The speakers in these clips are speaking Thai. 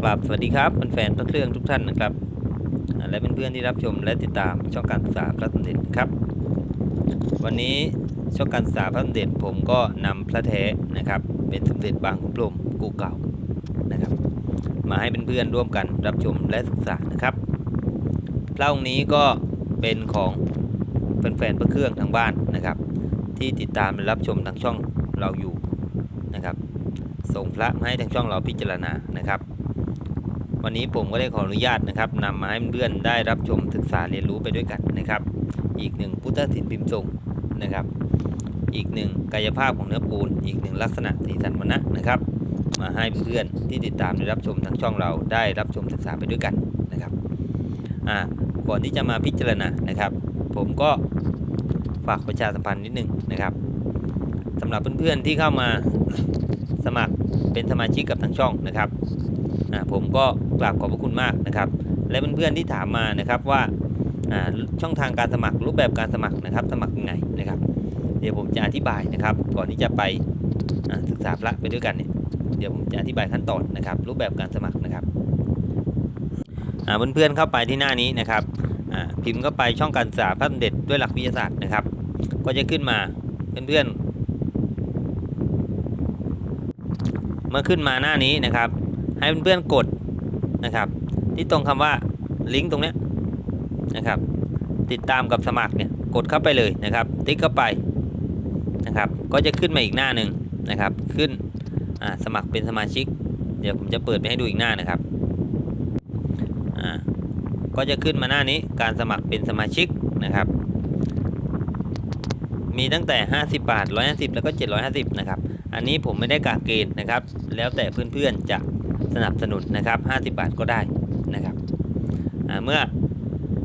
กราบสวัสดีครับแฟนๆพระเครื่องทุกท่านนะครับ และเพื่อนๆที่รับชมและติดตามช่องการศึกษาพระสมเด็จครับ วันนี้ช่องการศึกษาพระสมเด็จผมก็นำพระแท้นะครับ เป็นสมเด็จบางขุนพรหมกูเก่านะครับ มาให้เพื่อนๆร่วมกันรับชมและศึกษานะครับพระองค์นี้ก็เป็นของแฟนๆพระเครื่องทางบ้านนะครับ ที่ติดตามและรับชมทางช่องเราอยู่นะครับ ส่งพระมาให้ทางช่องเราพิจารณานะครับ วันนี้ผมก็ได้ขออนุญาตนะครับนำมาให้เพื่อนๆได้รับชมศึกษาเรียนรู้ไปด้วยกันนะครับ อีกหนึ่งพุทธศิลป์พิมพ์ทรงนะครับ อีกหนึ่งกายภาพของเนื้อปูน อีกหนึ่งลักษณะสีสันวรรณะนะครับ มาให้เพื่อนๆที่ติดตามได้รับชมทางช่องเราได้รับชมศึกษาไปด้วยกันนะครับอ่าก่อนที่จะมาพิจารณานะครับ ผมก็ฝากประชาสัมพันธ์นิดนึงนะครับสำหรับเพื่อนๆที่เข้ามาสมัครเป็นสมาชิกกับทางช่องนะครับ อ่าผมก็กราบขอบพระคุณมากนะครับ และเพื่อนๆที่ถามมานะครับว่าช่องทางการสมัครรูปแบบการสมัครนะครับ สมัครยังไงนะครับ เดี๋ยวผมจะอธิบายนะครับ ก่อนที่จะไปศึกษาพระไปด้วยกันเนี่ยเดี๋ยวผมจะอธิบายขั้นตอนนะครับ รูปแบบการสมัครนะครับเพื่อนๆเข้าไปที่หน้านี้นะครับพิมพ์เข้าไปช่องการศึกษาพระสมเด็จด้วยหลักวิทยาศาสตร์นะครับ ก็จะขึ้นมาเพื่อนๆเมื่อขึ้นมาหน้านี้นะครับ ให้เพื่อนๆกดนะครับ ที่ตรงคำว่าลิงก์ตรงเนี้ยนะครับ ติดตามกับสมัครเนี่ยกดเข้าไปเลยนะครับ ติ๊กเข้าไปนะครับ ก็จะขึ้นมาอีกหน้าหนึ่งนะครับ ขึ้นสมัครเป็นสมาชิก เดี๋ยวผมจะเปิดไปให้ดูอีกหน้านะครับก็จะขึ้นมาหน้านี้การสมัครเป็นสมาชิกนะครับ มีตั้งแต่ 50 บาท 150 แล้วก็ 750 นะครับ อันนี้ผมไม่ได้กะเกณฑ์นะครับ แล้วแต่เพื่อนๆจะ สนับสนุนนะครับ 50 บาทก็ได้นะครับเมื่อ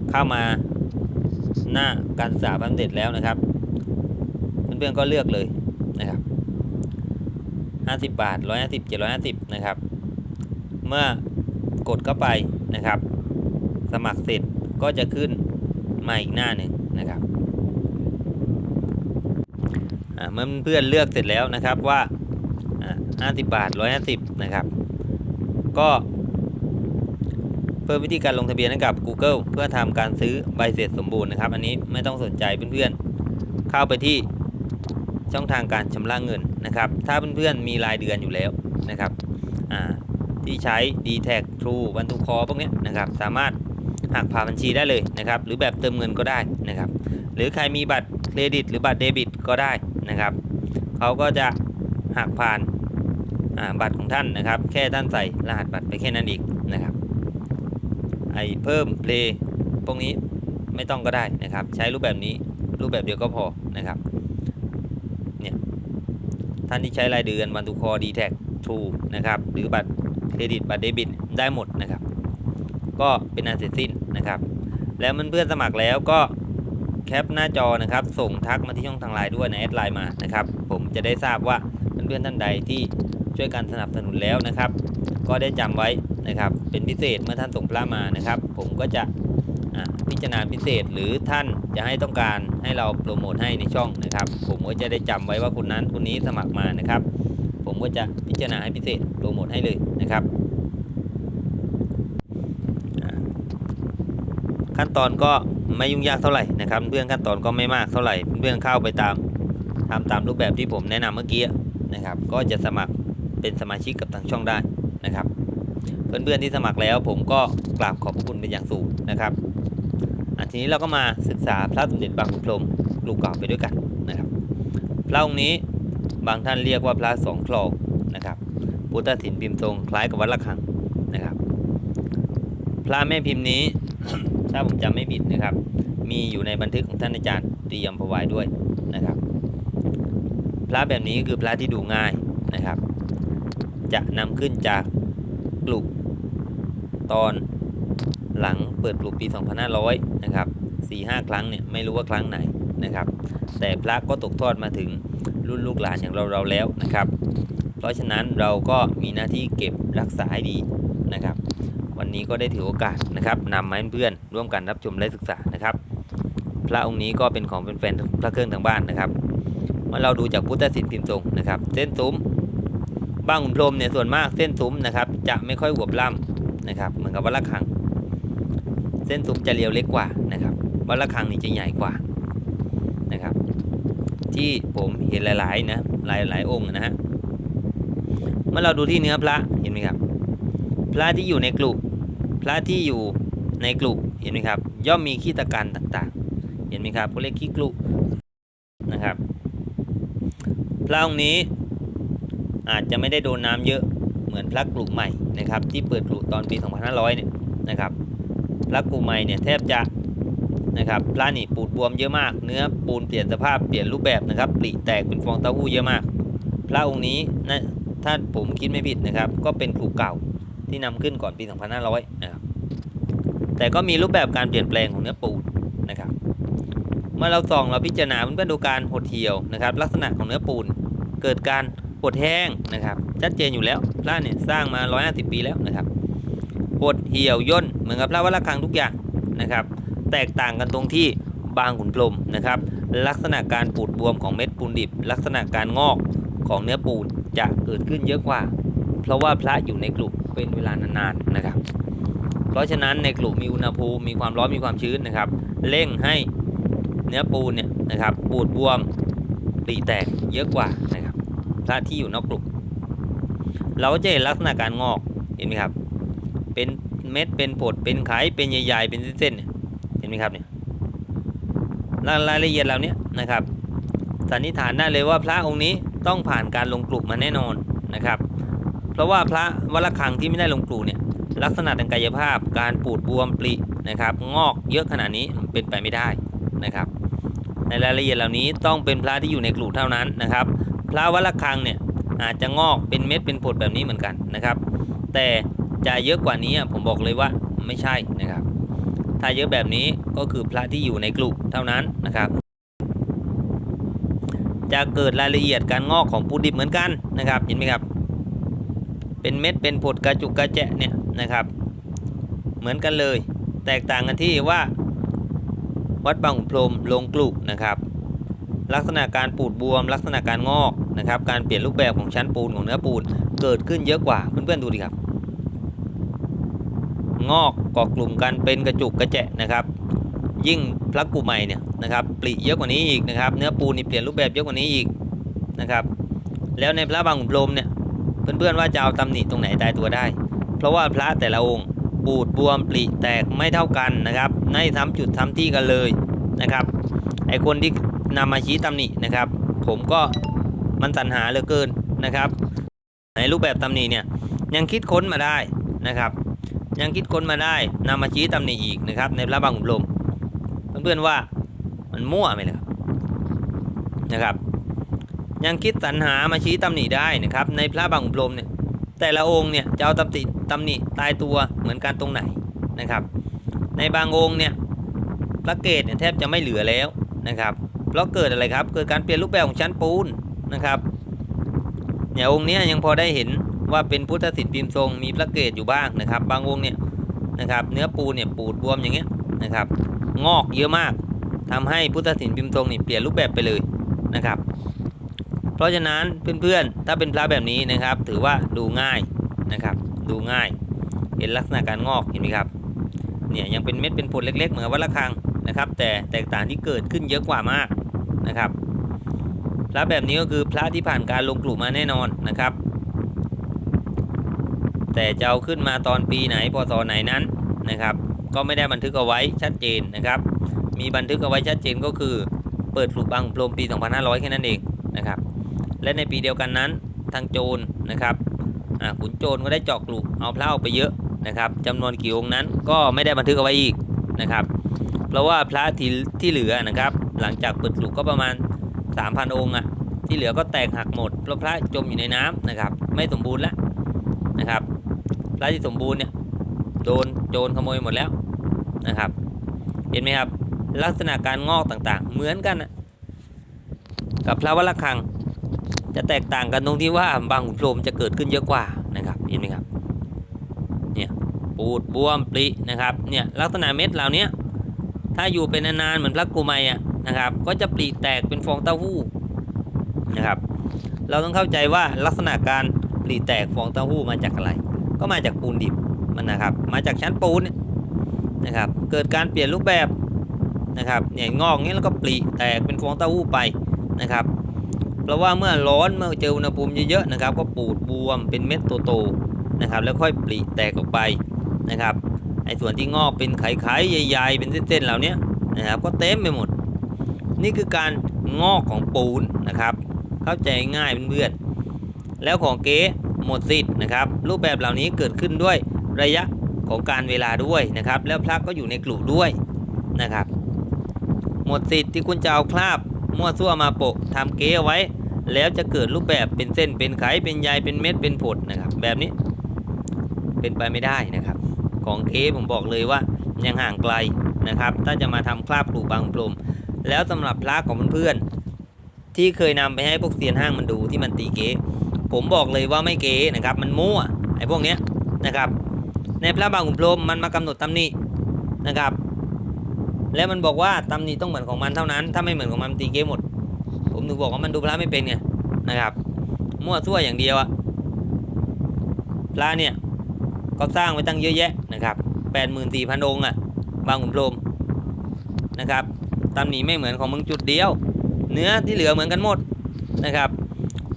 เข้ามาหน้าการศึกษาบัณฑิตแล้วนะครับเพื่อนๆก็เลือกเลยนะครับ 50 บาท 150 750 นะครับ เมื่อกดเข้าไปนะครับ สมัครเสร็จก็จะขึ้นมาอีกหน้าหนึ่งนะครับเมื่อเพื่อนเลือกเสร็จแล้วนะครับว่าอ่า50 บาท 150 นะครับ ก็เพิ่มวิธีการลงทะเบียนให้กับ Google เพื่อทำการซื้อใบเสร็จสมบูรณ์นะครับ อันนี้ไม่ต้องสนใจเพื่อนๆ เข้าไปที่ช่องทางการชำระเงินนะครับ ถ้าเพื่อนๆ มีรายเดือนอยู่แล้วนะครับที่ใช้ d t แท True วันทุกคอพวกนี้นะครับ สามารถหักผ่านบัญชีได้เลยนะครับ หรือแบบเติมเงินก็ได้นะครับ หรือใครมีบัตรเครดิต หรือบัตรเดบิตก็ได้นะครับเขาก็จะหักผ่าน บัตรของท่านนะครับ แค่ท่านใส่รหัสบัตรไปแค่นั้นเองนะครับ ไอเพิ่มเพลย์พวกนี้ไม่ต้องก็ได้นะครับ ใช้รูปแบบนี้รูปแบบเดียวก็พอนะครับเนี่ยท่านที่ใช้รายเดือนวันทุกคอดีแท็กทูนะครับหรือบัตรเครดิตบัตรเดบิตได้หมดนะครับ ก็เป็นอันเสร็จสิ้นนะครับ แล้วเพื่อนๆสมัครแล้วก็แคปหน้าจอนะครับ ส่งทักมาที่ช่องทางไลน์ด้วยในแอดไลน์มานะครับ ผมจะได้ทราบว่าเพื่อนๆท่านใดที่ ช่วยกันสนับสนุนแล้วนะครับ ก็ได้จำไว้นะครับ เป็นพิเศษเมื่อท่านส่งพระมานะครับ ผมก็จะพิจารณาพิเศษหรือท่านจะให้ต้องการให้เราโปรโมทให้ในช่องนะครับ ผมก็จะได้จำไว้ว่าคุณนั้นคุณนี้สมัครมานะครับ ผมก็จะพิจารณาให้พิเศษโปรโมทให้เลยนะครับขั้นตอนก็ไม่ยุ่งยากเท่าไหร่นะครับ เพื่อนขั้นตอนก็ไม่มากเท่าไหร่เพื่อนเข้าไปตามทำตามรูปแบบที่ผมแนะนำเมื่อกี้นะครับ ก็จะสมัคร เป็นสมาชิกกับทางช่องได้นะครับ เพื่อนๆที่สมัครแล้วผมก็กราบขอบคุณเป็นอย่างสูงนะครับอะทีนี้เราก็มาศึกษาพระสมเด็จบางขุนพรหมลูกเก่าไปด้วยกันนะครับ พระองค์นี้บางท่านเรียกว่าพระสองคลองนะครับพุทธศิลป์พิมพ์ทรงคล้ายกับวัดละคังนะครับ พระแม่พิมพ์นี้ ถ้าผมจำไม่ผิดนะครับ มีอยู่ในบันทึกของท่านอาจารย์ตรียมพวายด้วยนะครับ พระแบบนี้คือพระที่ดูง่าย จะนำขึ้นจากปลุกตอนหลังเปิดปลุกปี 2500 นะครับ4-5 ครั้งเนี่ยไม่รู้ว่าครั้งไหนนะครับ แต่พระก็ตกทอดมาถึงรุ่นลูกหลานอย่างเราๆแล้วนะครับ เพราะฉะนั้นเราก็มีหน้าที่เก็บรักษาให้ดีนะครับ วันนี้ก็ได้ถือโอกาสนะครับนำมาให้เพื่อนร่วมกันรับชมและศึกษานะครับ พระองค์นี้ก็เป็นของแฟนๆพระเครื่องทางบ้านนะครับเมื่อเราดูจากพุทธศิลป์พิมพ์ทรงนะครับ เส้นซุ้ม บ้างขุนพรมเนี่ยส่วนมากเส้นซุ้มนะครับ จะไม่ค่อยหวบล่ำนะครับ เหมือนกับวัดระฆัง เส้นซุ้มจะเรียวเล็กกว่านะครับวัดระฆังนี่จะใหญ่กว่านะครับ ที่ผมเห็นหลายๆนะหลายหลายองค์นะฮะเมื่อเราดูที่เนื้อพระเห็นไหมครับ พระที่อยู่ในกลุ่มพระที่อยู่ในกลุ่มเห็นไหมครับ ย่อมมีขี้ตะกันต่างๆ เห็นไหมครับเขาเรียกขี้กลุ่นะครับพระองค์นี้ อาจจะไม่ได้โดนน้ำเยอะเหมือนพระกลุ่มใหม่นะครับที่เปิดกลุ่มตอนปี 2500 เนี่ยนะครับพระกลุ่มใหม่เนี่ยแทบจะนะครับพระนี่ปูดบวมเยอะมาก เนื้อปูนเปลี่ยนสภาพเปลี่ยนรูปแบบนะครับปริแตกเป็นฟองเต้าหู้เยอะมาก พระองค์นี้นะถ้าผมคิดไม่ผิดนะครับ ก็เป็นกลุ่มเก่าที่นำขึ้นก่อนปี 2500 นะครับ แต่ก็มีรูปแบบการเปลี่ยนแปลงของเนื้อปูนนะครับ เมื่อเราส่องเราพิจารณาเพื่อนๆดูการหดเหี่ยวนะครับ ลักษณะของเนื้อปูนเกิดการ หดแห้งนะครับชัดเจนอยู่แล้วพระเนี่ยสร้างมา 150 ปีแล้วนะครับหดเหี่ยวย่นเหมือนกับพระวัดระฆังทุกอย่างนะครับ แตกต่างกันตรงที่บางขุนพรมนะครับ ลักษณะการปูดบวมของเม็ดปูนดิบ ลักษณะการงอกของเนื้อปูนจะเกิดขึ้นเยอะกว่า เพราะว่าพระอยู่ในกลุ่มเป็นเวลานานๆนะครับ เพราะฉะนั้นในกลุ่มมีอุณหภูมิมีความร้อนมีความชื้นนะครับเร่งให้เนื้อปูนเนี่ยนะครับปูดบวมปีแตกเยอะกว่านะครับ พระที่อยู่นอกกลุ่มเราก็จะเห็นลักษณะการงอกเห็นไหมครับ เป็นเม็ดเป็นผดเป็นไขเป็นใหญ่ๆเป็นเส้นๆเห็นไหมครับเนี่ยรายละเอียดเหล่านี้นะครับสันนิษฐานได้เลยว่าพระองค์นี้ต้องผ่านการลงกลุ่มมาแน่นอนนะครับ เพราะว่าพระวัดระฆังที่ไม่ได้ลงกลุ่มเนี่ยลักษณะทางกายภาพการปูดบวมปรินะครับ งอกเยอะขนาดนี้เป็นไปไม่ได้นะครับ ในรายละเอียดเหล่านี้ต้องเป็นพระที่อยู่ในกลุ่มเท่านั้นนะครับ ระวัดระฆังเนี่ยอาจจะงอกเป็นเม็ดเป็นผดแบบนี้เหมือนกันนะครับ แต่จะเยอะกว่านี้ผมบอกเลยว่าไม่ใช่นะครับ ถ้าเยอะแบบนี้ก็คือพระที่อยู่ในกลุ่มเท่านั้นนะครับ จะเกิดรายละเอียดการงอกของปูดิบเหมือนกันนะครับเห็นไหมครับ เป็นเม็ดเป็นผดกระจุกกระแจะเนี่ยนะครับ เหมือนกันเลย แตกต่างกันที่ว่า วัดบางขุนพรหมลงกลุ่มนะครับ ลักษณะการปูดบวม ลักษณะการงอก นะครับการเปลี่ยนรูปแบบของชั้นปูนของเนื้อปูนเกิดขึ้นเยอะกว่าเพื่อนๆดูดิครับ งอกเกาะกลุ่มกันเป็นกระจุกกระแจะนะครับ ยิ่งพระกุใหม่เนี่ยนะครับปลีเยอะกว่านี้อีกนะครับ เนื้อปูนนี่เปลี่ยนรูปแบบเยอะกว่านี้อีกนะครับ แล้วในพระบางขุนพรมเนี่ยเพื่อนๆว่าจะเอาตำหนิตรงไหนตายตัวได้ เพราะว่าพระแต่ละองค์ปูดบวมปลีแตกไม่เท่ากันนะครับไม่ทำจุดทำที่กันเลยนะครับไอคนที่นำมาชี้ตำหนินะครับ ผมก็ มันตัญหาเหลือเกินนะครับ ในรูปแบบตำหนิเนี่ยยังคิดค้นมาได้นะครับ ยังคิดค้นมาได้นำมาชี้ตำหนิอีกนะครับ ในพระบางขุนพรหมเพื่อนๆว่ามันมั่วไหมล่ะนะครับ ยังคิดสรรหามาชี้ตำหนิได้นะครับ ในพระบางขุนพรหมเนี่ยแต่ละองค์เนี่ยจะเอาตำหนิตำหนิตายตัวเหมือนกันตรงไหนนะครับ ในบางองค์เนี่ยพระเกศเนี่ยแทบจะไม่เหลือแล้วนะครับเพราะเกิดอะไรครับ เกิดการเปลี่ยนรูปแบบของชั้นปูน นะครับเนี่ยองค์นี้ยังพอได้เห็นว่าเป็นพุทธศิลป์พิมพ์ทรงมีพระเกศอยู่บ้างนะครับ บางองค์เนี่ยนะครับ เนื้อปูเนี่ยปูดบวมอย่างเงี้ยนะครับ งอกเยอะมากทำให้พุทธศิลป์พิมพ์ทรงนี่เปลี่ยนรูปแบบไปเลยนะครับ เพราะฉะนั้นเพื่อนๆถ้าเป็นพระแบบนี้นะครับ ถือว่าดูง่ายนะครับ ดูง่าย เห็นลักษณะการงอกเห็นไหมครับเนี่ยยังเป็นเม็ดเป็นผลเล็กๆ เหมือนวัดระฆังนะครับ แต่แตกต่างที่เกิดขึ้นเยอะกว่ามากนะครับ พระแบบนี้ก็คือพระที่ผ่านการลงกลุ่มมาแน่นอนนะครับ แต่จะเอาขึ้นมาตอนปีไหนพศไหนนั้นนะครับ ก็ไม่ได้บันทึกเอาไว้ชัดเจนนะครับ มีบันทึกเอาไว้ชัดเจนก็คือ เปิดกลุ่มบางพรมปี 2500 แค่นั้นเองนะครับ และในปีเดียวกันนั้นทางโจรนะครับขุนโจรก็ได้เจาะกลุ่มเอาพระออกไปเยอะนะครับจำนวนกี่องค์นั้นก็ไม่ได้บันทึกเอาไว้อีกนะครับ เพราะว่าพระที่ที่เหลือนะครับ หลังจากเปิดกลุ่มก็ประมาณ 3,000องค์อะที่เหลือก็แตกหักหมดเพราะพระจมอยู่ในน้ำนะครับ ไม่สมบูรณ์แล้วนะครับ พระที่สมบูรณ์เนี่ยโดนโจรขโมยหมดแล้วนะครับ เห็นไหมครับ ลักษณะการงอกต่างๆ เหมือนกันนะกับพระวัดระฆัง จะแตกต่างกันตรงที่ว่าบางขุนพรมจะเกิดขึ้นเยอะกว่านะครับเห็นไหมครับเนี่ยปูดบวมปรินะครับเนี่ยลักษณะเม็ดเหล่านี้ถ้าอยู่เป็นนานๆเหมือนพระกุมัยอะ นะครับ ก็จะปริแตกเป็นฟองเต้าหู้นะครับ เราต้องเข้าใจว่าลักษณะการปลีแตกฟองเต้าหู้มาจากอะไร ก็มาจากปูนดิบมันนะครับ มาจากชั้นปูนเนี่ยนะครับ เกิดการเปลี่ยนรูปแบบนะครับเนี่ยงอกเงี้ยแล้วก็ปลีแตกเป็นฟองเต้าหู้ไปนะครับเพราะว่าเมื่อร้อนเมื่อเจออุณหภูมิเยอะๆนะครับ ก็ปูดบวมเป็นเม็ดโตๆนะครับ แล้วค่อยปลีแตกออกไปนะครับไอ้ส่วนที่งอกเป็นไข่ๆใหญ่ ๆ เป็นเส้นๆเหล่านี้นะครับ ก็เต็มไปหมด นี่คือการงอกของปูนนะครับ เข้าใจง่ายเพื่อนๆแล้วของเก๊หมดสิทธิ์นะครับ รูปแบบเหล่านี้เกิดขึ้นด้วยระยะของการเวลาด้วยนะครับ แล้วพระก็อยู่ในกลุ่ด้วยนะครับ หมดสิทธิ์ที่คุณจะเอาคราบมั่วซั่วมาโปะทำเก๊เอาไว้ แล้วจะเกิดรูปแบบเป็นเส้นเป็นไขเป็นใยเป็นเม็ดเป็นผดนะครับ แบบนี้เป็นไปไม่ได้นะครับ ของเก๊ผมบอกเลยว่ายังห่างไกลนะครับ ถ้าจะมาทำคราบกลุ่บางกลุ่ม แล้วสำหรับพระของเพื่อนๆที่เคยนำไปให้พวกเซียนห้างมันดูที่มันตีเก๊ผมบอกเลยว่าไม่เก๊นะครับมันมั่วไอ้พวกเนี้ยนะครับ ในพระบางขุนพรหมมันมากำหนดตำหนินะครับ แล้วมันบอกว่าตำหนิต้องเหมือนของมันเท่านั้น ถ้าไม่เหมือนของมันมันตีเก๊หมด ผมถึงบอกว่ามันดูพระไม่เป็นไงนะครับ มั่วซั่วอย่างเดียวอะพระเนี่ยก็สร้างไว้ตั้งเยอะแยะนะครับแปดหมื่นสี่พันองค์อะบางขุนพรหมนะครับ ตำหนิไม่เหมือนของมึงจุดเดียว เนื้อที่เหลือเหมือนกันหมดนะครับ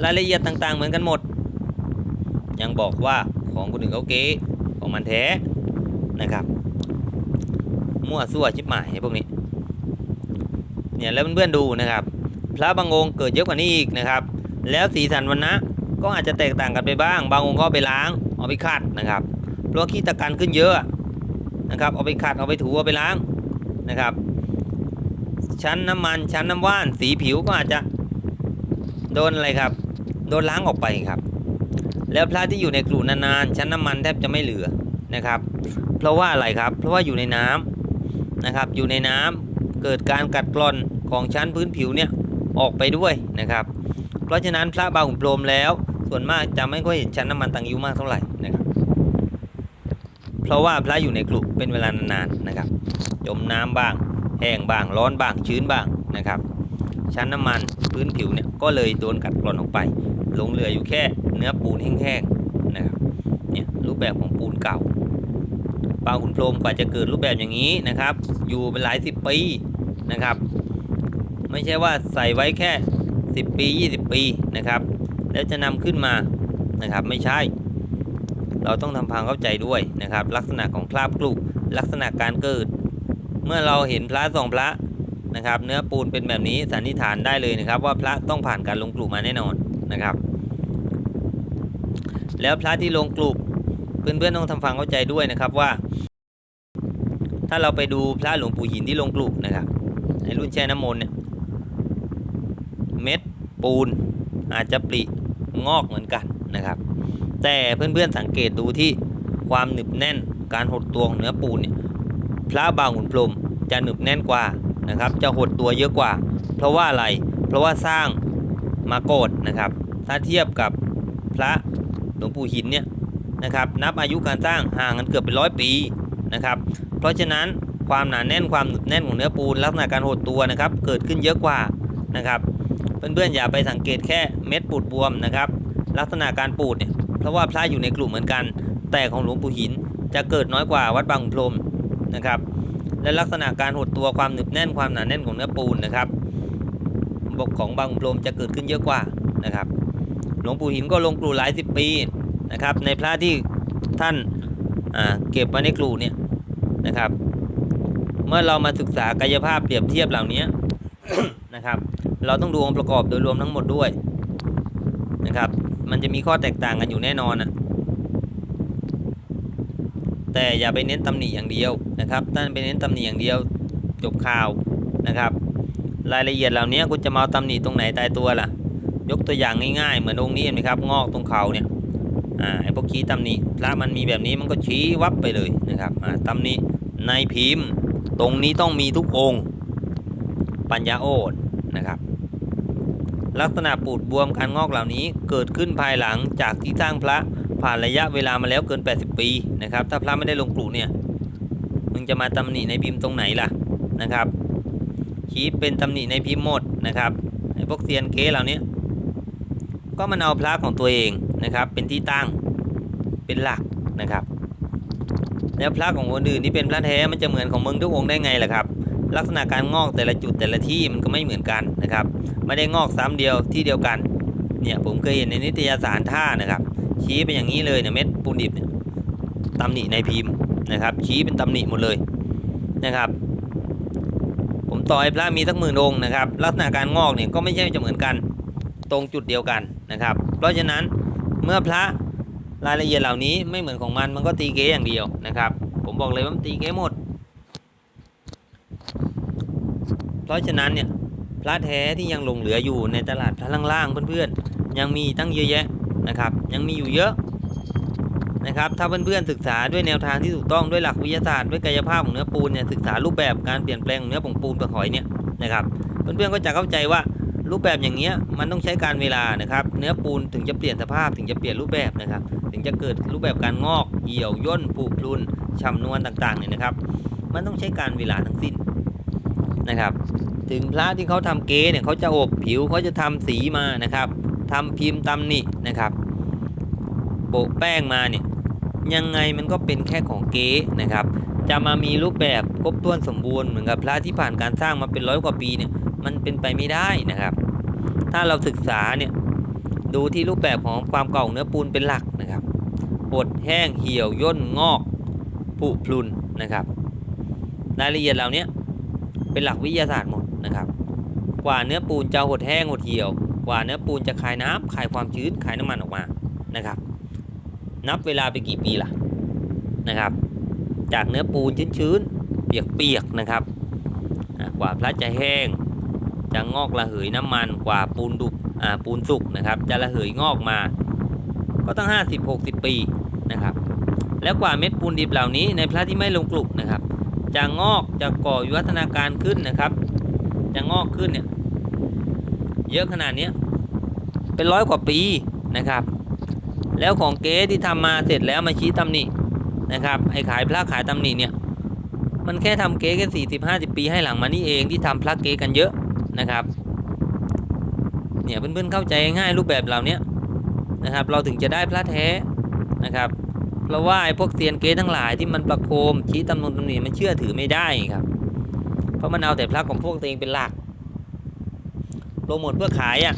รายละเอียดต่างๆ เหมือนกันหมด ยังบอกว่าของคนอื่นเขาเก๊ของมันแท้นะครับ มั่วซั่วชิบหมายพวกนี้เนี่ยแล้วเพื่อนๆดูนะครับ พระบางองค์เกิดเยอะกว่านี้อีกนะครับ แล้วสีสันวันนะก็อาจจะแตกต่างกันไปบ้าง บางองค์ก็ไปล้างเอาไปขัดนะครับเพราะว่าขี้ตะกันขึ้นเยอะนะครับ เอาไปขัดเอาไปถูเอาไปล้างนะครับ ชั้นน้ำมันชั้นน้ำว่าน สีผิวก็อาจจะโดนอะไรครับ โดนล้างออกไปครับ แล้วพระที่อยู่ในกลุ่นานๆชั้นน้ำมันแทบจะไม่เหลือนะครับ เพราะว่าอะไรครับ เพราะว่าอยู่ในน้ำนะครับ อยู่ในน้ำเกิดการกัดกร่อนของชั้นพื้นผิวเนี่ยออกไปด้วยนะครับ เพราะฉะนั้นพระบางขุนพรมแล้ว ส่วนมากจะไม่ค่อยเห็นชั้นน้ำมันตังยิ้วมากเท่าไหร่นะครับ เพราะว่าพระอยู่ในกลุ่เป็นเวลานานๆนะครับ จมน้ำบ้าง แห้งบ้างร้อนบ้างชื้นบ้างนะครับ ชั้นน้ำมันพื้นผิวเนี่ยก็เลยโดนกัดกร่อนออกไปลงเหลืออยู่แค่เนื้อปูนแห้งๆนะครับเนี่ยรูปแบบของปูนเก่าปลาขุนพรมกว่าจะเกิดรูปแบบอย่างนี้นะครับ อยู่เป็นหลายสิบปีนะครับ ไม่ใช่ว่าใส่ไว้แค่ 10 ปี 20 ปีนะครับ แล้วจะนำขึ้นมานะครับไม่ใช่ เราต้องทำความเข้าใจด้วยนะครับ ลักษณะของคราบกลุลักษณะการเกิด เมื่อเราเห็นพระสองพระนะครับ เนื้อปูนเป็นแบบนี้สันนิษฐานได้เลยนะครับ ว่าพระต้องผ่านการลงกลุ่มมาแน่นอนนะครับ แล้วพระที่ลงกลุ่มเพื่อนๆต้องทำความเข้าใจด้วยนะครับว่า ถ้าเราไปดูพระหลวงปู่หินที่ลงกลุ่มนะครับในรุ่นแช่น้ำมนต์เนี่ยเม็ดปูนอาจจะปริงอกเหมือนกันนะครับ แต่เพื่อนๆสังเกตดูที่ความหนึบแน่นการหดตัวของเนื้อปูนเนี่ย พระบางขุนพรมจะหนึบแน่นกว่านะครับ จะหดตัวเยอะกว่า เพราะว่าอะไร เพราะว่าสร้างมาโกดนะครับ ถ้าเทียบกับพระหลวงปู่หินเนี่ยนะครับ นับอายุการสร้างห่างกันเกือบเป็นร้อยปีนะครับ เพราะฉะนั้นความหนาแน่นความหนึบแน่นของเนื้อปูนลักษณะการหดตัวนะครับ เกิดขึ้นเยอะกว่านะครับเพื่อนๆอย่าไปสังเกตแค่เม็ดปูดบวมนะครับ ลักษณะการปูดเนี่ยเพราะว่าพระอยู่ในกลุ่มเหมือนกัน แต่ของหลวงปู่หินจะเกิดน้อยกว่าวัดบางขุนพรม นะครับ และลักษณะการหดตัวความหนึบแน่นความหนาแน่นของเนื้อปูนนะครับบกของบางขุนพรมจะเกิดขึ้นเยอะกว่านะครับ หลวงปู่หินก็ลงกลุ่หลายสิบปีนะครับ ในพระที่ท่านาเก็บไว้ในกลุ่เนี่ยนะครับ เมื่อเรามาศึกษากายภาพเปรียบเทียบเหล่านี้นะครับ เราต้องดูองค์ประกอบโดยรวมทั้งหมดด้วยนะครับ มันจะมีข้อแตกต่างกันอยู่แน่นอนอะ แต่อย่าไปเน้นตำหนิอย่างเดียวนะครับถ้าไปเน้นตำหนิอย่างเดียวจบข่าวนะครับ รายละเอียดเหล่านี้คุณจะมาเอาตำหนิตรงไหนตายตัวล่ะ ยกตัวอย่างง่ายๆ เหมือนองค์นี้เห็นไหมครับงอกตรงเขาเนี่ยอ่าไอ้พวกชี้ตำหนิพระมันมีแบบนี้มันก็ชี้วับไปเลยนะครับอ่าตำหนิในพิมพ์ ตรงนี้ต้องมีทุกองค์ปัญญาโอดนะครับลักษณะปูดบวมการงอกเหล่านี้เกิดขึ้นภายหลังจากที่สร้างพระ ผ่านระยะเวลามาแล้วเกิน 80 ปีนะครับ ถ้าพระไม่ได้ลงกลุ่เนี่ยมึงจะมาตำหนิในพิมพ์ตรงไหนล่ะนะครับชี้เป็นตำหนิในพิมพ์หมดนะครับไอ้พวกเซียนเก๊เหล่านี้ก็มันเอาพระของตัวเองนะครับ เป็นที่ตั้งเป็นหลักนะครับ แล้วพระของคนอื่นที่เป็นพระแท้มันจะเหมือนของมึงทุกองค์ได้ไงล่ะครับ ลักษณะการงอกแต่ละจุดแต่ละที่มันก็ไม่เหมือนกันนะครับ ไม่ได้งอกซ้ำเดียวที่เดียวกันเนี่ยผมเคยเห็นในนิตยสารท่านะครับ ชี้เป็นอย่างนี้เลยเนี่ยเม็ดปูนดิบเนี่ยตำหนิในพิมพ์นะครับ ชี้เป็นตำหนิหมดเลยนะครับ ผมต่อให้พระมีสักหมื่นองค์นะครับ ลักษณะการงอกเนี่ยก็ไม่ใช่จะเหมือนกันตรงจุดเดียวกันนะครับ เพราะฉะนั้นเมื่อพระรายละเอียดเหล่านี้ไม่เหมือนของมันมันก็ตีเก๊อย่างเดียวนะครับ ผมบอกเลยว่ามันตีเก๊หมด เพราะฉะนั้นเนี่ยพระแท้ที่ยังหลงเหลืออยู่ในตลาดพระล่างๆเพื่อนๆยังมีตั้งเยอะแยะ นะครับ ยังมีอยู่เยอะนะครับ ถ้าเพื่อนๆศึกษาด้วยแนวทางที่ถูกต้องด้วยหลักวิทยาศาสตร์ด้วยกายภาพของเนื้อปูนเนี่ยศึกษารูปแบบการเปลี่ยนแปลงของเนื้อผงปูนเปลือกหอยเนี่ยนะครับ เพื่อนๆก็จะเข้าใจว่ารูปแบบอย่างเงี้ยมันต้องใช้การเวลานะครับ เนื้อปูนถึงจะเปลี่ยนสภาพถึงจะเปลี่ยนรูปแบบนะครับ ถึงจะเกิดรูปแบบการงอกเหี่ยวย่นผุพรุนฉ่ำนวลต่างๆเนี่ยนะครับ มันต้องใช้การเวลาทั้งสิ้นนะครับ ถึงพระที่เขาทำเกเนี่ยเขาจะอบผิวเขาจะทำสีมานะครับ ทำพิมพ์ตำหนินะครับ โปะแป้งมาเนี่ยยังไงมันก็เป็นแค่ของเก๊นะครับ จะมามีรูปแบบครบถ้วนสมบูรณ์เหมือนกับพระที่ผ่านการสร้างมาเป็นร้อยกว่าปีเนี่ยมันเป็นไปไม่ได้นะครับ ถ้าเราศึกษาเนี่ยดูที่รูปแบบของความเก่าเนื้อปูนเป็นหลักนะครับบดแห้งเหี่ยวย่นงอกผุพรุนนะครับรายละเอียดเหล่านี้เป็นหลักวิทยาศาสตร์หมดนะครับ กว่าเนื้อปูนจะหดแห้งหดเหี่ยว กว่าเนื้อปูนจะคายน้ำคายความชื้นคายน้ำมันออกมานะครับ นับเวลาไปกี่ปีล่ะนะครับ จากเนื้อปูนชื้นๆเปียกๆนะครับกว่าพระจะแห้งจะงอกระเหยน้ำมันกว่าปูนดุกอ่าปูนสุกนะครับ จะระเหยงอกมา ก็ตั้ง 50-60 ปีนะครับ แล้วกว่าเม็ดปูนดิบเหล่านี้ในพระที่ไม่ลงกลุกนะครับจะงอกจะก่อวิวัฒนาการขึ้นนะครับ จะงอกขึ้นเนี่ย เยอะขนาดนี้เป็นร้อยกว่าปีนะครับ แล้วของเก๊ที่ทำมาเสร็จแล้วมาชี้ตำหนินะครับไอ้ขายพระขายตำหนิเนี่ยมันแค่ทำเก๊แค่สี่สิบห้าสิบปีให้หลังมานี่เองที่ทำพระเก๊กันเยอะนะครับเนี่ยเพื่อนๆเข้าใจง่ายรูปแบบเหล่านี้นะครับ เราถึงจะได้พระแท้นะครับเพราะว่าไอ้พวกเซียนเก๊ทั้งหลายที่มันประโคมชี้ตำนงตำหนิมันเชื่อถือไม่ได้ครับ เพราะมันเอาแต่พระของพวกตัวเองเป็นหลัก โปรโมทเพื่อขายอะ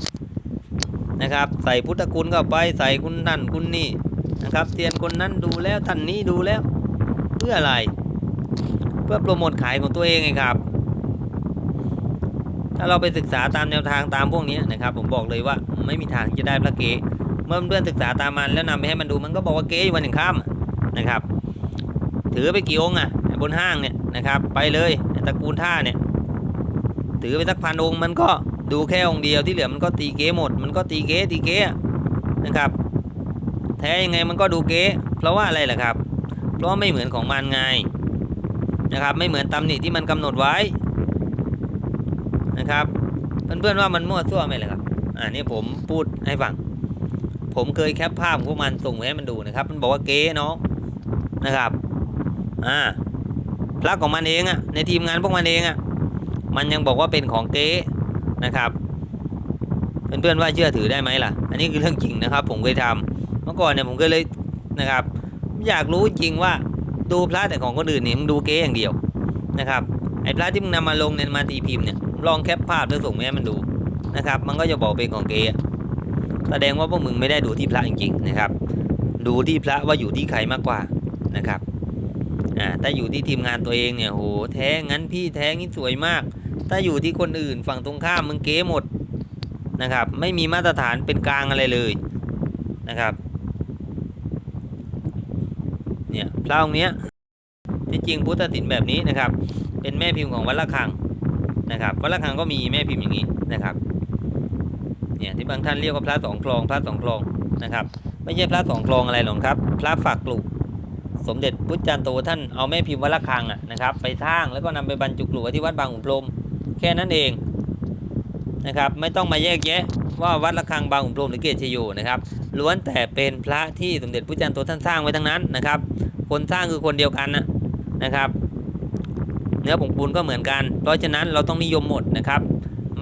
นะครับ ใส่พุทธคุณเข้าไปใส่คุณนั่นคุณนี่นะครับเซียนคนนั้นดูแล้วท่านนี้ดูแล้ว เพื่ออะไร เพื่อโปรโมทขายของตัวเองไงครับ ถ้าเราไปศึกษาตามแนวทางตามพวกนี้นะครับ ผมบอกเลยว่าไม่มีทางจะได้พระเกเมื่อเพื่อนศึกษาตามมันแล้วนำไปให้มันดูมันก็บอกว่าเกย์วันหนึ่งค่ำนะครับ ถือไปกี่องค์อะบนห้างเนี่ยนะครับ ไปเลยตระกูลท่าเนี่ยถือไปสักพันองค์มันก็ ดูแค่องค์เดียวที่เหลือมันก็ตีเก๊หมด มันก็ตีเก๊ตีเก๊นะครับ แท้ยังไงมันก็ดูเก๊เพราะว่าอะไรล่ะครับ เพราะไม่เหมือนของมันไงนะครับ ไม่เหมือนตำหนิที่มันกำหนดไว้นะครับเพื่อนๆว่ามันมั่วซั่วไหมล่ะครับอ่านี่ผมพูดให้ฟังผมเคยแคปภาพของพวกมันส่งไปให้มันดูนะครับ มันบอกว่าเก๊เนาะนะครับอ่าพระของมันเองอะในทีมงานพวกมันเองอะมันยังบอกว่าเป็นของเก๊ นะครับเพื่อนๆว่าเชื่อถือได้ไหมล่ะ อันนี้คือเรื่องจริงนะครับ ผมเคยทำเมื่อก่อนเนี่ยผมก็เลยนะครับ อยากรู้จริงว่าดูพระแต่ของคนอื่นเนี่ยมึงดูเก๊อย่างเดียวนะครับไอ้พระที่มึงนำมาลงในมาตีพิมพ์เนี่ยลองแคปภาพแล้วส่งมาให้มันดูนะครับ มันก็จะบอกเป็นของเก๊แสดงว่าพวกมึงไม่ได้ดูที่พระจริงๆนะครับ ดูที่พระว่าอยู่ที่ใครมากกว่านะครับอ่าถ้าอยู่ที่ทีมงานตัวเองเนี่ยโหแท้งั้นพี่แท้งี้สวยมาก ถ้าอยู่ที่คนอื่นฝั่งตรงข้ามมึงเก๊หมดนะครับ ไม่มีมาตรฐานเป็นกลางอะไรเลยนะครับเนี่ยพระองค์เนี้ยที่จริงพุทธศิลป์แบบนี้นะครับ เป็นแม่พิมพ์ของวัดละคังนะครับวัดละคังก็มีแม่พิมพ์อย่างนี้นะครับเนี่ยที่บางท่านเรียกว่าพระสองคลองพระสองคลองนะครับ ไม่ใช่พระสองคลองอะไรหรอกครับ พระฝากกลุสมเด็จพุทธจารย์โตท่านเอาแม่พิมพ์วัดละคังอะนะครับ ไปสร้างแล้วก็นำไปบรรจุกลุไว้ที่วัดบางขุนพรม แค่นั้นเองนะครับไม่ต้องมาแยกแยะว่าวัดละคังบางขุนพรหมหรือเกศชโยนะครับล้วนแต่เป็นพระที่สมเด็จพุทธจารย์โตท่านสร้างไว้ทั้งนั้นนะครับ คนสร้างคือคนเดียวกันนะนะครับ เนื้อผงปูนก็เหมือนกัน เพราะฉะนั้นเราต้องนิยมหมดนะครับ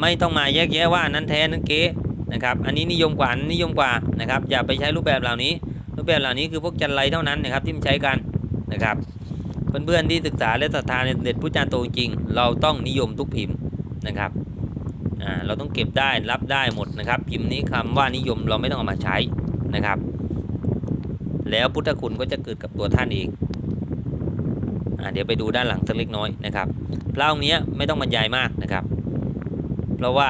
ไม่ต้องมาแยกแยะว่านั้นแท้นั้นเก๊นะครับ อันนี้นิยมกว่านิยมกว่านะครับ อย่าไปใช้รูปแบบเหล่านี้ รูปแบบเหล่านี้คือพวกจันไรเท่านั้นนะครับที่มันใช้กันนะครับเพื่อนๆที่ศึกษาและศรัทธาในสมเด็จพุทธจารย์โตจริงเราต้องนิยมทุกพิมพ์ นะครับเราต้องเก็บได้รับได้หมดนะครับ พิมพ์นี้คำว่านิยมเราไม่ต้องเอามาใช้นะครับ แล้วพุทธคุณก็จะเกิดกับตัวท่านเองอเดี๋ยวไปดูด้านหลังสักเล็กน้อยนะครับพระองค์นี้ไม่ต้องบรรยายมากนะครับ เพราะว่า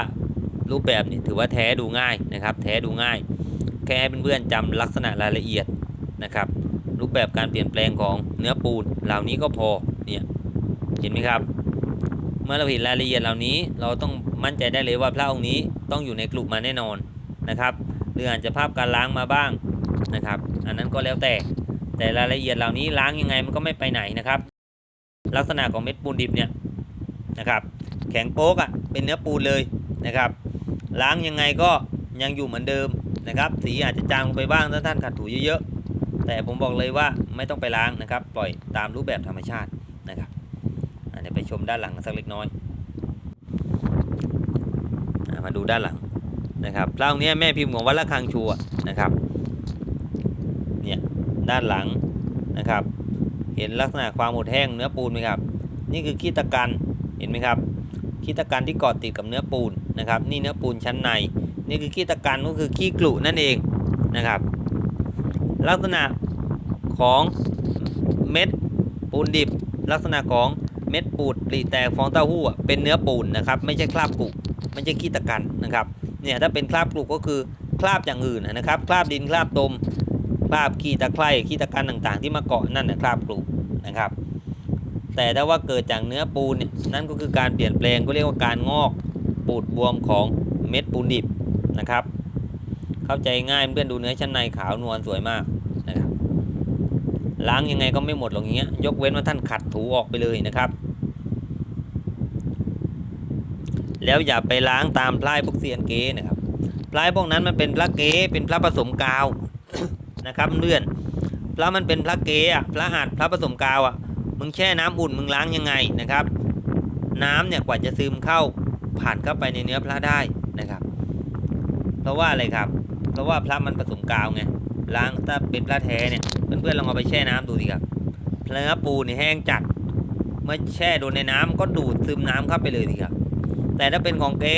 รูปแบบนี่ถือว่าแท้ดูง่ายนะครับ แท้ดูง่าย แค่ให้เพื่อนๆจำลักษณะรายละเอียดนะครับ รูปแบบการเปลี่ยนแปลงของเนื้อปูนเหล่านี้ก็พอเนี่ยเห็นไหมครับ มื่อเราเห็นรายละเอียดเหล่านี้ เราต้องมั่นใจได้เลยว่าพระองค์นี้ต้องอยู่ในกลุ่มมาแน่นอนนะครับ หรืออาจจะภาพการล้างมาบ้างนะครับ อันนั้นก็แล้วแต่ แต่รายละเอียดเหล่านี้ล้างยังไงมันก็ไม่ไปไหนนะครับ ลักษณะของเม็ดปูนดิบเนี่ยนะครับ แข็งโป๊กอะ่ะเป็นเนื้อปูนเลยนะครับ ล้างยังไงก็ยังอยู่เหมือนเดิมนะครับ สีอาจจะจางลงไปบ้างถ้าท่านขัดถูเยอะๆแต่ผมบอกเลยว่าไม่ต้องไปล้างนะครับ ปล่อยตามรูปแบบธรรมชาตินะครับอะเดี๋ยว ไปชมด้านหลังสักเล็กน้อย มาดูด้านหลังนะครับพระองค์นี้แม่พิมพ์ของวัดละคังชัวนะครับเนี่ยด้านหลังนะครับ เห็นลักษณะความหดแห้งเนื้อปูนไหมครับ นี่คือขี้ตะกันเห็นไหมครับขี้ตะกันที่เกาะติดกับเนื้อปูนนะครับ นี่เนื้อปูนชั้นใน นี่คือขี้ตะกันก็คือขี้กลุนั่นเองนะครับ ลักษณะของเม็ดปูนดิบลักษณะของ เม็ดปูดปลีแตกฟองเต้าหู้อะเป็นเนื้อปูนนะครับไม่ใช่คราบกลุไม่ใช่ขี้ตะกันนะครับเนี่ยถ้าเป็นคราบกลุก็คือคราบอย่างอื่นนะครับคราบดินคราบตมคราบขี้ตะไคร่ขี้ตะกันต่างๆ ที่มาเกาะนั่นนะคราบกลุนะครับแต่ถ้าว่าเกิดจากเนื้อปูนเนี่ยนั่นก็คือการเปลี่ยนแปลงก็เรียกว่าการงอกปูดบวมของเม็ดปูนดิบนะครับ เข้าใจง่ายเพื่อนดูเนื้อชั้นในขาวนวลสวยมาก ล้างยังไงก็ไม่หมดหรอกอย่างเงี้ย ยกเว้นว่าท่านขัดถูออกไปเลยนะครับ แล้วอย่าไปล้างตามพลายพวกเซียนเก้นะครับพลายพวกนั้นมันเป็นพระเก้เป็นพระผสมกาวนะครับเพื่อนพระมันเป็นพระเก้อะพระหัตถ์พระผสมกาวอะมึงแช่น้ำอุ่นมึงล้างยังไงนะครับ น้ำเนี่ยกว่าจะซึมเข้าผ่านเข้าไปในเนื้อพระได้นะครับ เพราะว่าอะไรครับ เพราะว่าพระมันผสมกาวไงล้างถ้าเป็นพระแท้เนี่ย เพื่อนๆลองเอาไปแช่น้ำดูสิครับเนื้อปูนี่แห้งจัดเมื่อแช่โดนในน้ำก็ดูดซึมน้ำเข้าไปเลยสิครับ แต่ถ้าเป็นของเก๊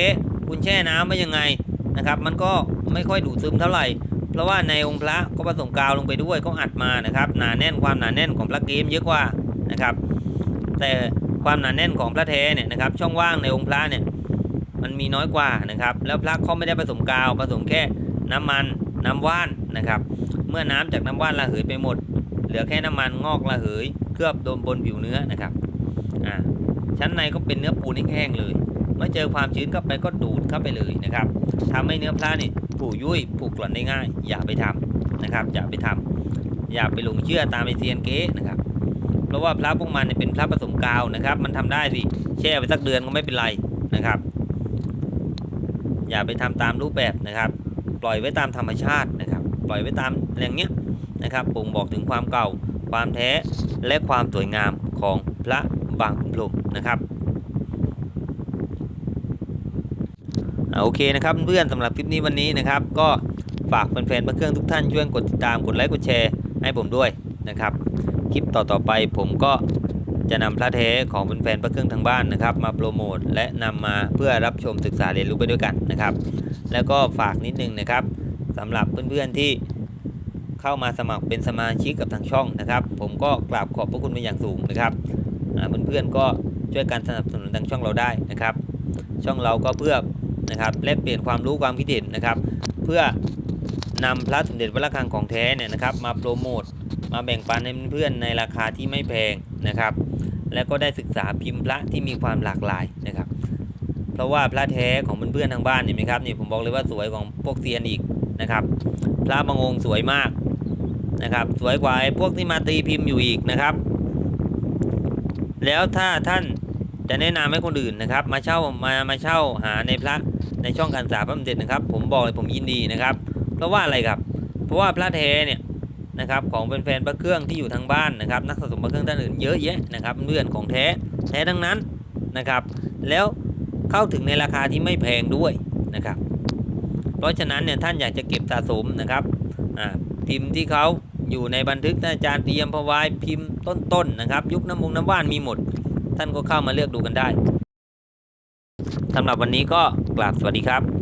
คุณแช่น้ำไว้ยังไงนะครับ มันก็ไม่ค่อยดูดซึมเท่าไหร่ เพราะว่าในองค์พระก็ผสมกาวลงไปด้วยก็อัดมานะครับหนาแน่นความหนาแน่นของพระเกมเยอะกว่านะครับ แต่ความหนาแน่นของพระแท้เนี่ยนะครับ ช่องว่างในองค์พระเนี่ยมันมีน้อยกว่านะครับ แล้วพระเขาไม่ได้ผสมกาวผสมแค่น้ำมันน้ำว่านนะครับ เมื่อน้ำจากน้ำว่านระเหยไปหมด เหลือแค่น้ำมันงอกระเหย เคลือบโดนบนผิวเนื้อนะครับอ่าชั้นในก็เป็นเนื้อปูนแห้งๆเลย เมื่อเจอความชื้นเข้าไปก็ดูดเข้าไปเลยนะครับทำให้เนื้อพระนี่ผุยุ่ยผุกร่อนได้ง่าย อย่าไปทำนะครับ อย่าไปทำอย่าไปหลงเชื่อตามไอเซียนเก๊นะครับ เพราะว่าพระพวกมันเนี่ยเป็นพระผสมกาวนะครับ มันทำได้สิแช่ไปสักเดือนก็ไม่เป็นไรนะครับ อย่าไปทำตามรูปแบบนะครับ ปล่อยไว้ตามธรรมชาตินะครับ ปล่อยไว้ตาม แรงเนี้ยนะครับบ่งบอกถึงความเก่า ความแท้และความสวยงามของพระบางขุนพรหมนะครับอโอเคนะครับเพื่อนสำหรับคลิปนี้วันนี้นะครับ ก็ฝากแฟนๆพระเครื่องทุกท่านช่วยกดติดตามกดไลค์กดแชร์ให้ผมด้วยนะครับ คลิปต่อๆไปผมก็จะนำพระแท้ของแฟนๆพระเครื่องทางบ้านนะครับ มาโปรโมทและนำมาเพื่อรับชมศึกษาเรียนรู้ไปด้วยกันนะครับ แล้วก็ฝากนิดนึงนะครับสำหรับเพื่อนๆที่ เข้ามาสมัครเป็นสมาชิกกับทางช่องนะครับ ผมก็กราบขอบพระคุณเป็นอย่างสูงนะครับอ่าเพื่อนๆก็ช่วยกันสนับสนุนทางช่องเราได้นะครับ ช่องเราก็เพื่อนะครับแลกเปลี่ยนความรู้ความคิดเห็นนะครับ เพื่อนำพระสมเด็จวัดระฆังของแท้เนี่ยนะครับ มาโปรโมทมาแบ่งปันให้เพื่อนในราคาที่ไม่แพงนะครับ และก็ได้ศึกษาพิมพ์พระที่มีความหลากหลายนะครับ เพราะว่าพระแท้ของเพื่อนๆทางบ้านเห็นไหมครับนี่ผมบอกเลยว่าสวยของพวกเซียนอีกนะครับ พระบางองค์สวยมาก นะครับ สวยกว่าพวกที่มาตีพิมพ์อยู่อีกนะครับ แล้วถ้าท่านจะแนะนำให้คนอื่นนะครับ มาเช่ามามาเช่าหาในพระในช่องการศึกษาพระมเด็จนะครับ ผมบอกเลยผมยินดีนะครับ เพราะว่าอะไรครับ เพราะว่าพระแท้เนี่ยนะครับของแฟนๆพระเครื่องที่อยู่ทางบ้านนะครับ นักสะสมพระเครื่องท่านอื่นเยอะแยะนะครับเพื่อนของแท้แท้ทั้งนั้นนะครับ แล้วเข้าถึงในราคาที่ไม่แพงด้วยนะครับ เพราะฉะนั้นเนี่ยท่านอยากจะเก็บสะสมนะครับอ่าพิมพ์ที่เขา อยู่ในบันทึกท่านอาจารย์เตรียมพวายพิมพ์ต้นๆนะครับ ยุคน้ำมุงน้ำว่านมีหมด ท่านก็เข้ามาเลือกดูกันได้สำหรับวันนี้ก็กราบสวัสดีครับ